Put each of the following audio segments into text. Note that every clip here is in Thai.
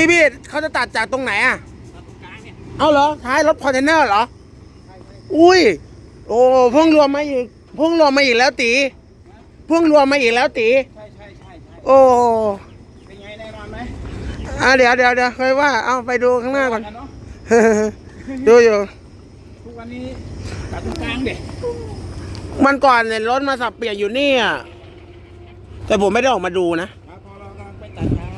พี่พี่เขาจะตัดจากตรงไหนอะตัดตรงกลางเนี่ยเอาเหรอท้ายรถคอนเทนเนอร์เหรอ อุ้ย โอ้พ่วงรวมมาอีกพ่วงรวมมาอีกแล้วตีพ่วงรวมมาอีกแล้วตีใช่ใช่ใช่ใช่โอ้เป็นไงแน่นอนไหมอะเดี๋ยวเดี๋ยวเดี๋ยวค่อยว่าเอาไปดูข้างหน้าก่อนเนาะดูอยู่ทุกวันนี้ตัดตรงกลางเด็กมันก่อนเนี่ยรถมาสับเปลี่ยนอยู่นี่อะแต่ผมไม่ได้ออกมาดูนะ พอเรากำลังไปตัดทาง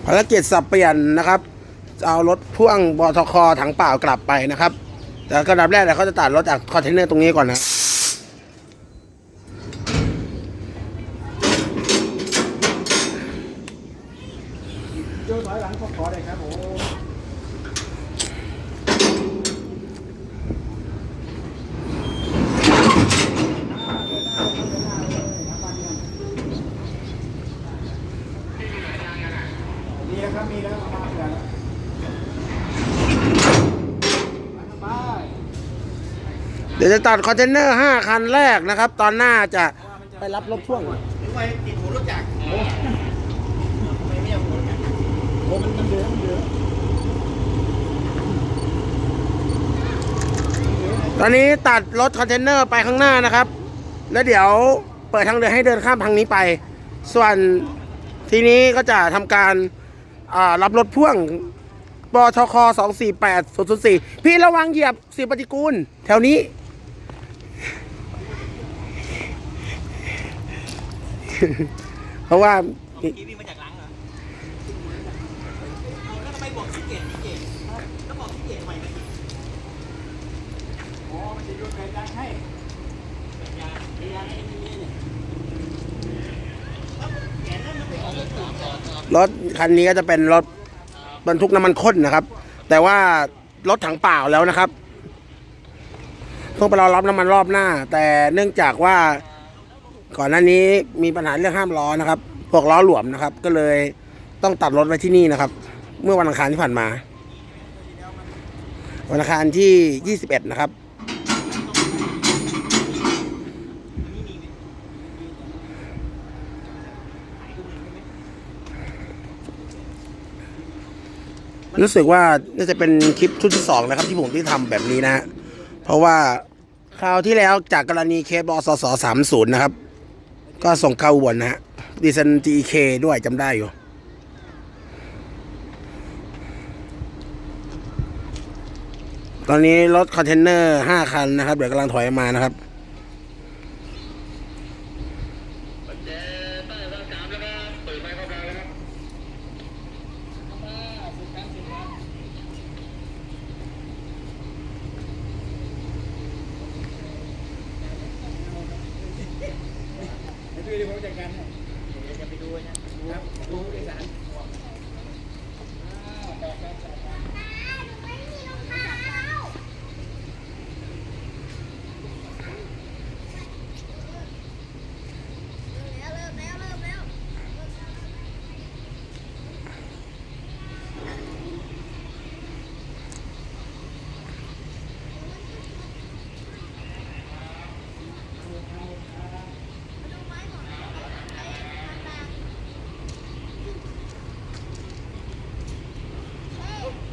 ภารกิจสับเปลี่ยนนะครับ เอารถพ่วงบทคถังเปล่ากลับไปนะครับแต่กระดับแรกเนี่ยเขาจะตัดรถจากคอนเทนเนอร์ตรงนี้ก่อนนะโยถอยหลังขอขอได้ครับผมแล้วครับมีแล้วมาเผื่อแล้วไป เดี๋ยว จะตัดคอนเทนเนอร์ห้าคันแรกนะครับ ตอนหน้าจะไปรับรถพ่วงหรือไปติดหูรถจักรโอ้ไม่เอาหูรถจักรโอ้มันมันเหลือมันเหลือตอนนี้ตัดรถคอนเทนเนอร์ไปข้างหน้านะครับ แล้วเดี๋ยวเปิดทางเดินให้เดินข้ามทางนี้ไป ส่วนทีนี้ก็จะทำการรับรถพ่วงบชค 248 004 พี่ระวังเหยียบสีปฏิกูล แถวนี้ เพราะว่ากีวิ่งมาจากหลังเหรอแล้วทำไมบอกขี้เกียจขี้เกียจแล้วบอกขี้เกียจทำไมไม่อ๋อมันจะโยนไก่ยางให้ไก่ยางไก่ยางให้นี่เนี่ยแขนนั่นมันไปออกรถต่อต่อต่อรถคันนี้ก็จะเป็นรถบรรทุกน้ำมันข้นนะครับ แต่ว่ารถถังเปล่าแล้วนะครับต้องไปรอรับน้ำมันรอบหน้า แต่เนื่องจากว่า ก่อนหน้านี้มีปัญหาเรื่องห้ามล้อนะครับ พวกล้อหลวมนะครับ ก็เลยต้องตัดรถไว้ที่นี่นะครับ เมื่อวันอังคารที่ผ่านมา วันอังคารที่ 21 นะครับ รู้สึกว่าน่าจะเป็นคลิปชุดที่สองนะครับ ที่ผมที่ทำแบบนี้นะ เพราะว่าคราวที่แล้วจากกรณีเคสบอสสสามศูนย์นะครับ ก็ส่งเข้าอุบลนะฮะดิสันจีเคด้วยจำได้อยู่ ตอนนี้รถคอนเทนเนอร์ห้าคันนะครับ เดี๋ยวกำลังถอยมานะครับ ไปดูดิผมจัดการให้เดี๋ยวจะไปดูนะครับดูเอกสาร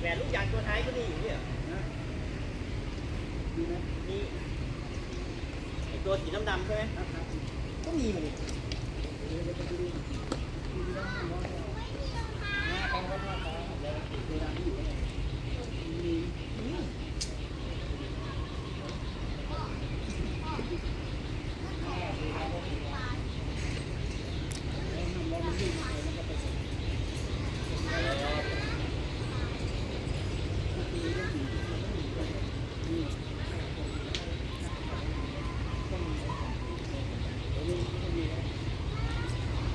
แหวนลูกยางตัวท้ายก็มีอยู่เนี่ยมีไอตัวสีดำๆใช่ไหมก็มีมันนี่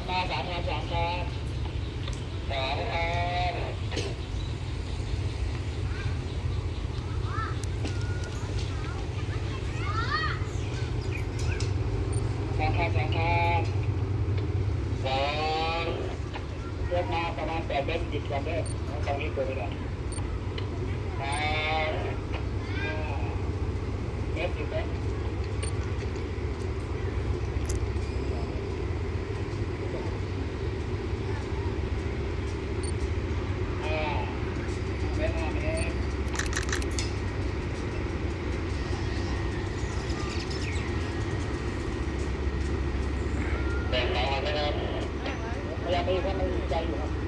มาสามงานสามครับสามครับสาม ครับสามครับสองเลือกมาประมาณแปดเมตรติดกันเลยตรงนี้ตัวนี้แหละสามเมตรติดเมตร tayo.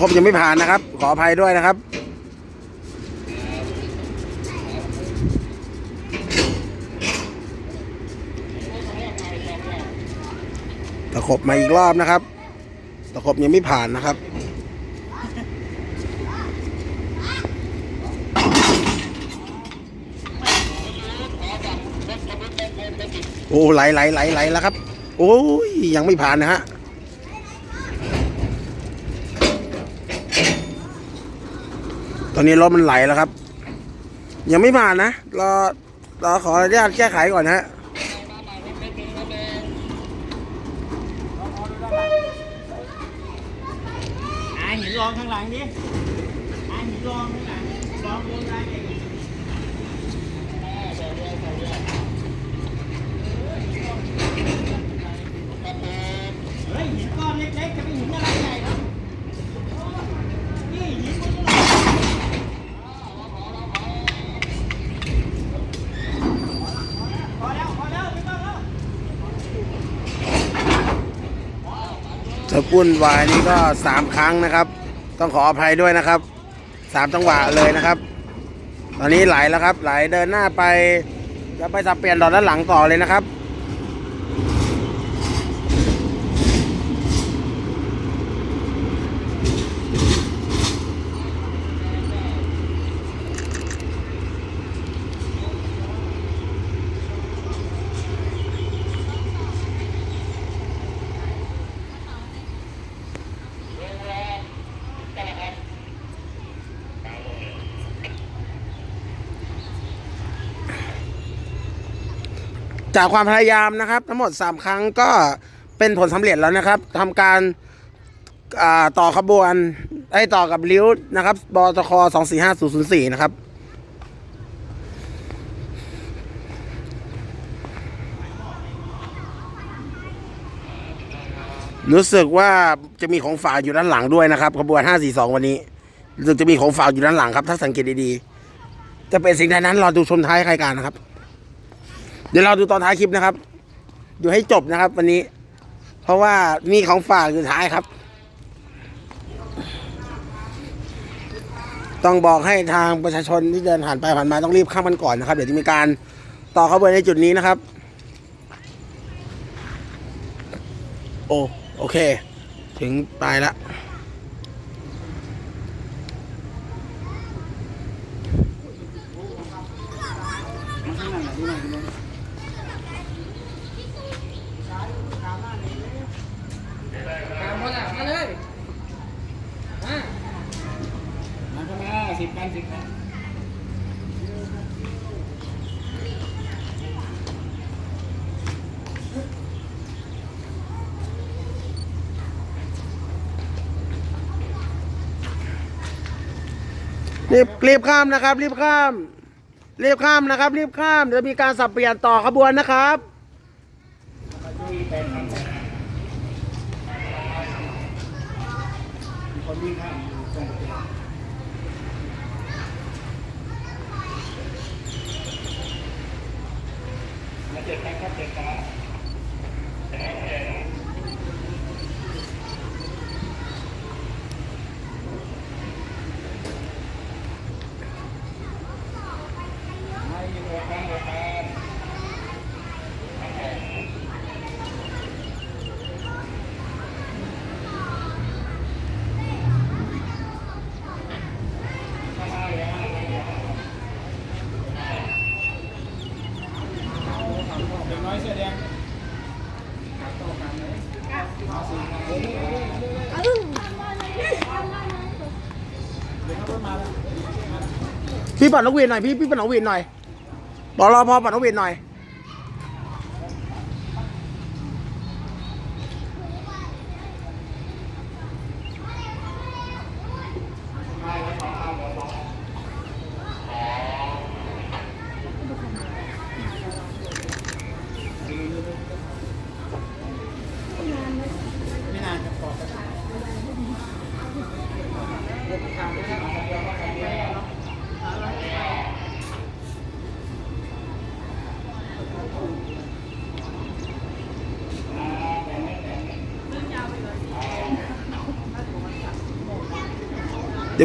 ครบยังไม่ผ่านนะครับ ขออภัยด้วยนะครับ ตะขบมาอีกรอบนะครับ ตะขบยังไม่ผ่านนะครับโอ้ไหลไหลไหลไหลแล้วครับ โอ้ยยังไม่ผ่านนะฮะ อนนี้รถมันไหลแล้วครับ ยังไม่ผ่านนะรอรอขออนุญาตแก้ไขก่อนนะฮะอ่าหินรองข้างหลังดิอ่าหินรองข้างหลังรองบนได้เองเฮ้ยหินก้อนเล็กๆจะไปหินอะไรใหญ่ครับนี่หินก้อนเล็กพอแล้วพอแล้วไม่ต้องแล้ว จะวุ่นวายนี่ก็สามครั้งนะครับ ต้องขออภัยด้วยนะครับสามจังหวะเลยนะครับ ตอนนี้ไหลแล้วครับ ไหลเดินหน้าไปแล้วไปสับเปลี่ยนดอกด้านหลังต่อเลยนะครับ จากความพยายามนะครับ ทั้งหมด 3 ครั้งก็เป็นผลสำเร็จแล้วนะครับทำการต่อขบวนไอ้ต่อกับริ้วนะครับบตค245004นะครับรู้สึกว่าจะมีของฝากอยู่ด้านหลังด้วยนะครับขบวน 542 วันนี้รู้สึกจะมีของฝากอยู่ด้านหลังครับ ถ้าสังเกตดีๆ จะเป็นสิ่งใดนั้นรอดูชมท้ายรายการนะครับ เดี๋ยวเราดูตอนท้ายคลิปนะครับ ดูให้จบนะครับ วันนี้ เพราะว่ามีของฝากอยู่ท้ายครับ ต้องบอกให้ทางประชาชนที่เดินผ่านไปผ่านมาต้องรีบข้ามมันก่อนนะครับ เดี๋ยวจะมีการต่อเขบวนในจุดนี้นะครับ โอ้โอเค ถึงปลายละ รีบรีบข้ามนะครับ รีบข้าม รีบข้ามนะครับ รีบข้ามเดี๋ยวมีการสับเปลี่ยนต่อขบวนนะครับเจ็ดครับเจ็ดครับ พี่ปัดนกหวีดหน่อยพี่พี่ปัดนกหวีดหน่อยบอกรอพอปัดนกหวีดหน่อย ไม่นานจะพอ อย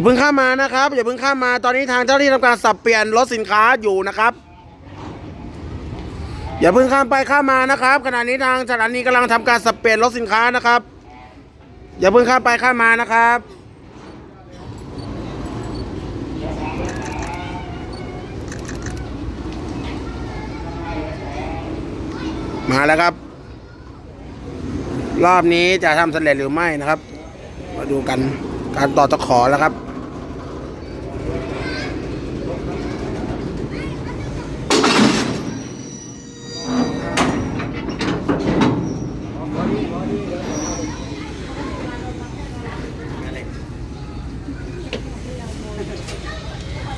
่าเพิ่งข้ามมานะครับอย่าเพิ่งข้ามมาตอนนี้ทางเจ้าหน้าที่ทำการสับเปลี่ยนรถสินค้าอยู่นะครับ อย่าเพิ่งข้ามไปข้ามมานะครับ ขณะนี้ทางสถานีกำลังทำการสับเปลี่ยนรถสินค้านะครับ อย่าเพิ่งข้ามไปข้ามมานะครับ มาแล้วครับ รอบนี้จะทำสำเร็จหรือไม่นะครับ มาดูกันการต่อตะขอแล้วครับ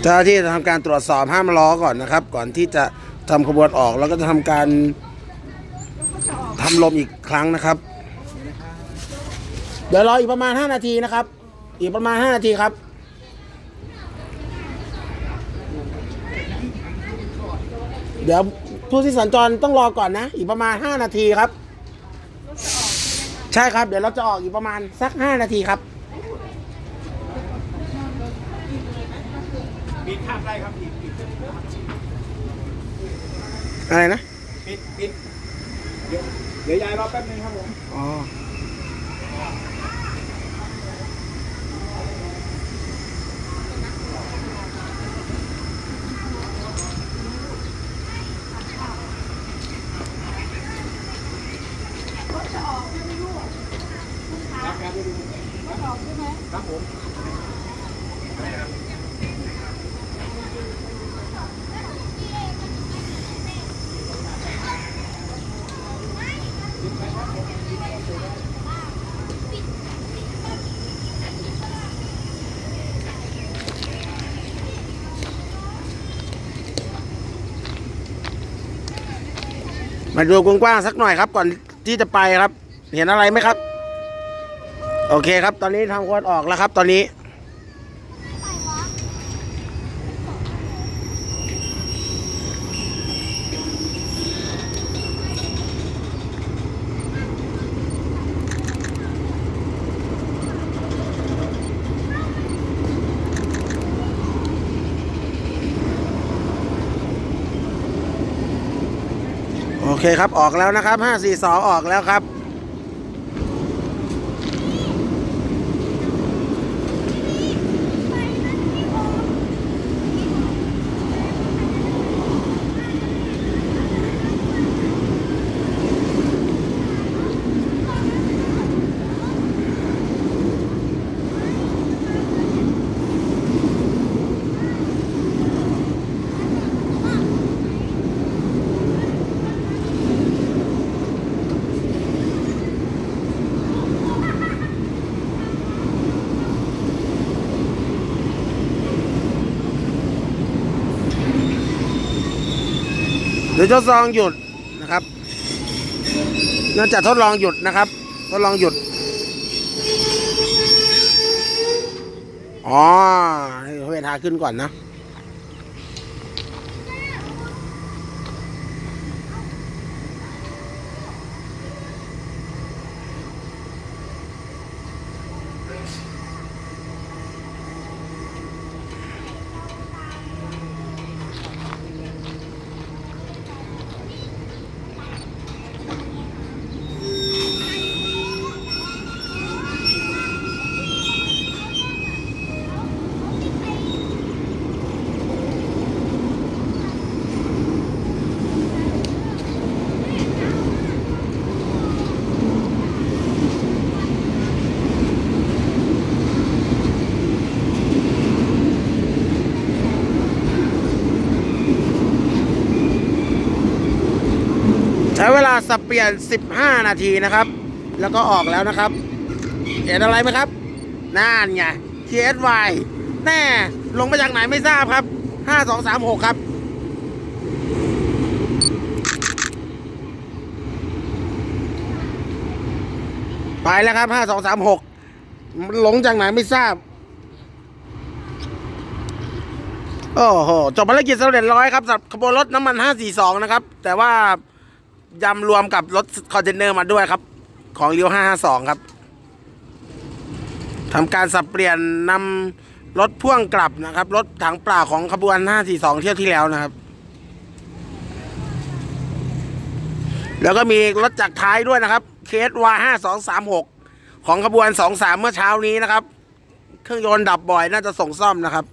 เจ้าหน้าที่จะทำการตรวจสอบห้ามล้อก่อนนะครับ ก่อนที่จะทำขบวนออกแล้วก็จะทำการ ทำลมอีกครั้งนะครับ เดี๋ยวรออีกประมาณ 5 นาทีนะครับ อีกประมาณ 5 นาทีครับ เดี๋ยวผู้ที่สัญจรต้องรอก่อนนะ อีกประมาณ 5 นาทีครับ ใช่ครับ เดี๋ยวเราจะออกอีกประมาณสัก 5 นาทีครับปิดข้ามได้ครับปิดปิดอะไรนะ ปิดปิดเดี๋ยวเดี๋ยวยายรอแป๊บนึงครับผม อ๋อครับผม มาดูกว้างๆสักหน่อยครับก่อนที่จะไปครับ เห็นอะไรไหมครับ โอเคครับ ตอนนี้ทำควนออกแล้วครับ ตอนนี้ เคครับออกแล้วนะครับ 542 ออกแล้วครับ ดี๋ยวทดลองหยุดนะครับน่าจะทดลองหยุดนะครับ ทดลองหยุดอ๋อให้เวลาขึ้นก่อนนะ สับเปลี่ยน 15 นาทีนะครับ แล้วก็ออกแล้วนะครับ เห็นอะไรไหมครับนั่นไง TSY แน่ลงมาจากไหนไม่ทราบครับ 5236 ครับไปแล้วครับ5236หลงจากไหนไม่ทราบ โอ้โห จบภารกิจสำเร็จร้อยครับสำหรับขบวนรถน้ำมัน542นะครับ แต่ว่า ยำรวมกับรถคอนเทนเนอร์มาด้วยครับ ของเรียว552 ครับทำการสับเปลี่ยนนำรถพ่วงกลับนะครับ รถถังเปล่าของขบวน 542 เที่ยวที่แล้วนะครับ แล้วก็มีรถจากท้ายด้วยนะครับเคสวา5236 ของขบวน 23 เมื่อเช้านี้นะครับ เครื่องยนต์ดับบ่อยน่าจะส่งซ่อมนะครับ